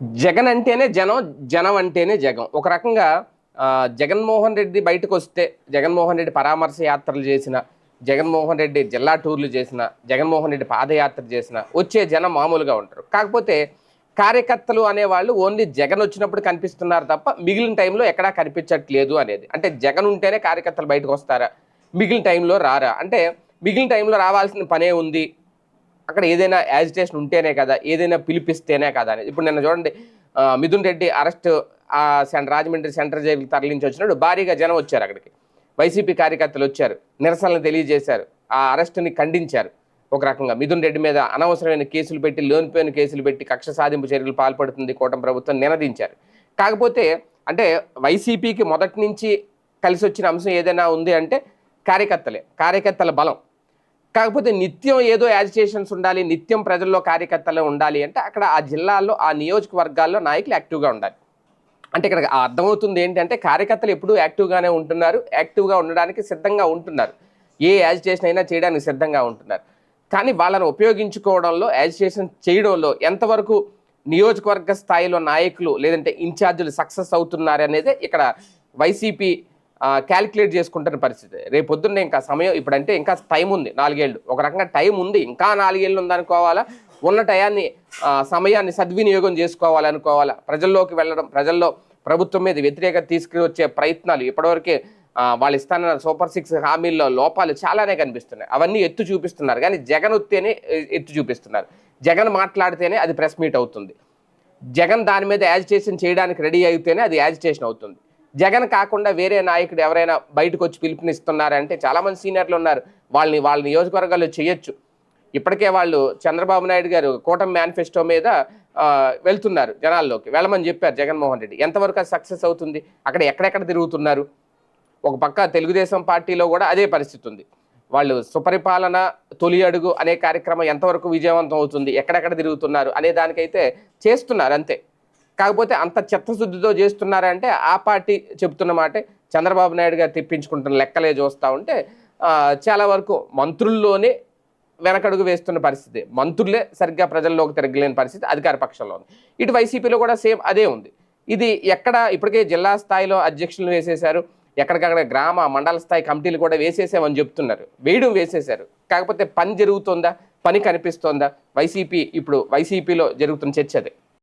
జగన్ అంటేనే జనం జనం అంటేనే జగం. ఒక రకంగా జగన్మోహన్ రెడ్డి బయటకు వస్తే జగన్మోహన్ రెడ్డి పరామర్శ యాత్రలు చేసిన జగన్మోహన్ రెడ్డి జిల్లా టూర్లు చేసిన జగన్మోహన్ రెడ్డి పాదయాత్ర చేసిన వచ్చే జనం మామూలుగా ఉంటారు. కాకపోతే కార్యకర్తలు అనేవాళ్ళు ఓన్లీ జగన్ వచ్చినప్పుడు కనిపిస్తున్నారు తప్ప మిగిలిన టైంలో ఎక్కడా కనిపించట్లేదు అనేది. అంటే జగన్ ఉంటేనే కార్యకర్తలు బయటకు వస్తారా మిగిలిన టైంలో రారా? అంటే మిగిలిన టైంలో రావాల్సిన పనే ఉంది. అక్కడ ఏదైనా యాజిటేషన్ ఉంటేనే కదా ఏదైనా పిలిపిస్తేనే కదా అనేది ఇప్పుడు నిన్న చూడండి మిథున్ రెడ్డి అరెస్ట్ ఆ సెంటర్ రాజమండ్రి సెంట్రల్ జైలుకి తరలించి వచ్చినప్పుడు భారీగా జనం వచ్చారు అక్కడికి. వైసీపీ కార్యకర్తలు వచ్చారు నిరసనలు తెలియజేశారు ఆ అరెస్టుని ఖండించారు. ఒక రకంగా మిథున్ రెడ్డి మీద అనవసరమైన కేసులు పెట్టి లోనిపోయిన కేసులు పెట్టి కక్ష సాధింపు చర్యలు పాల్పడుతుంది కూటమి ప్రభుత్వం నినదించారు. కాకపోతే అంటే వైసీపీకి మొదటి నుంచి కలిసి వచ్చిన అంశం ఏదైనా ఉంది అంటే కార్యకర్తలే కార్యకర్తల బలం. కాకపోతే నిత్యం ఏదో యాజిటేషన్స్ ఉండాలి నిత్యం ప్రజల్లో కార్యకర్తలు ఉండాలి అంటే అక్కడ ఆ జిల్లాల్లో ఆ నియోజకవర్గాల్లో నాయకులు యాక్టివ్గా ఉండాలి. అంటే ఇక్కడ అర్థమవుతుంది ఏంటంటే కార్యకర్తలు ఎప్పుడూ యాక్టివ్గానే ఉంటున్నారు యాక్టివ్గా ఉండడానికి సిద్ధంగా ఉంటున్నారు. ఏ యాజిటేషన్ అయినా చేయడానికి సిద్ధంగా ఉంటున్నారు. కానీ వాళ్ళని ఉపయోగించుకోవడంలో యాజిటేషన్ చేయడంలో ఎంతవరకు నియోజకవర్గ స్థాయిలో నాయకులు లేదంటే ఇన్ఛార్జీలు సక్సెస్ అవుతున్నారు అనేది ఇక్కడ వైసీపీ క్యాలిక్యులేట్ చేసుకుంటున్న పరిస్థితి. రేపు పొద్దున్నే ఇంకా సమయం ఇప్పుడంటే ఇంకా టైం ఉంది నాలుగేళ్ళు. ఒక రకంగా టైం ఉంది ఇంకా నాలుగేళ్ళు ఉందనుకోవాలా? ఉన్న టయాన్ని సమయాన్ని సద్వినియోగం చేసుకోవాలనుకోవాలా? ప్రజల్లోకి వెళ్ళడం ప్రజల్లో ప్రభుత్వం మీద వ్యతిరేకత తీసుకువచ్చే ప్రయత్నాలు ఇప్పటివరకే వాళ్ళు ఇస్తానన్న సూపర్ సిక్స్ హామీల్లో లోపాలు చాలానే కనిపిస్తున్నాయి. అవన్నీ ఎత్తు చూపిస్తున్నారు. కానీ జగన్ వస్తేనే ఎత్తు చూపిస్తున్నారు. జగన్ మాట్లాడితేనే అది ప్రెస్ మీట్ అవుతుంది. జగన్ దాని మీద యాజిటేషన్ చేయడానికి రెడీ అయితేనే అది యాజిటేషన్ అవుతుంది. జగన్ కాకుండా వేరే నాయకుడు ఎవరైనా బయటకు వచ్చి పిలుపునిస్తున్నారంటే చాలామంది సీనియర్లు ఉన్నారు. వాళ్ళని వాళ్ళ నియోజకవర్గాల్లో చేయొచ్చు. ఇప్పటికే వాళ్ళు చంద్రబాబు నాయుడు గారు కూటమి మేనిఫెస్టో మీద వెళ్తున్నారు జనాల్లోకి. వెళ్ళమని చెప్పారు జగన్మోహన్ రెడ్డి. ఎంతవరకు అది సక్సెస్ అవుతుంది? అక్కడ ఎక్కడెక్కడ తిరుగుతున్నారు? ఒక పక్క తెలుగుదేశం పార్టీలో కూడా అదే పరిస్థితి ఉంది. వాళ్ళు సుపరిపాలన తొలి అడుగు అనే కార్యక్రమం ఎంతవరకు విజయవంతం అవుతుంది? ఎక్కడెక్కడ తిరుగుతున్నారు? అనే దానికైతే చేస్తున్నారు అంతే. కాకపోతే అంత చిత్తశుద్ధితో చేస్తున్నారంటే ఆ పార్టీ చెబుతున్న మాటే చంద్రబాబు నాయుడు గారు తెప్పించుకుంటున్న లెక్కలే చూస్తూ ఉంటే చాలా వరకు మంత్రుల్లోనే వెనకడుగు వేస్తున్న పరిస్థితి. మంత్రులే సరిగ్గా ప్రజల్లోకి తిరగలేని పరిస్థితి అధికార పక్షంలో ఉంది. ఇటు వైసీపీలో కూడా సేమ్ అదే ఉంది. ఇది ఎక్కడ ఇప్పటికే జిల్లా స్థాయిలో అధ్యక్షులు వేసేశారు ఎక్కడికక్కడ గ్రామ మండల స్థాయి కమిటీలు కూడా వేసేసామని చెప్తున్నారు. వేయడం వేసేశారు. కాకపోతే పని జరుగుతుందా? పని కనిపిస్తోందా? వైసీపీ ఇప్పుడు వైసీపీలో జరుగుతున్న చర్చ అదే.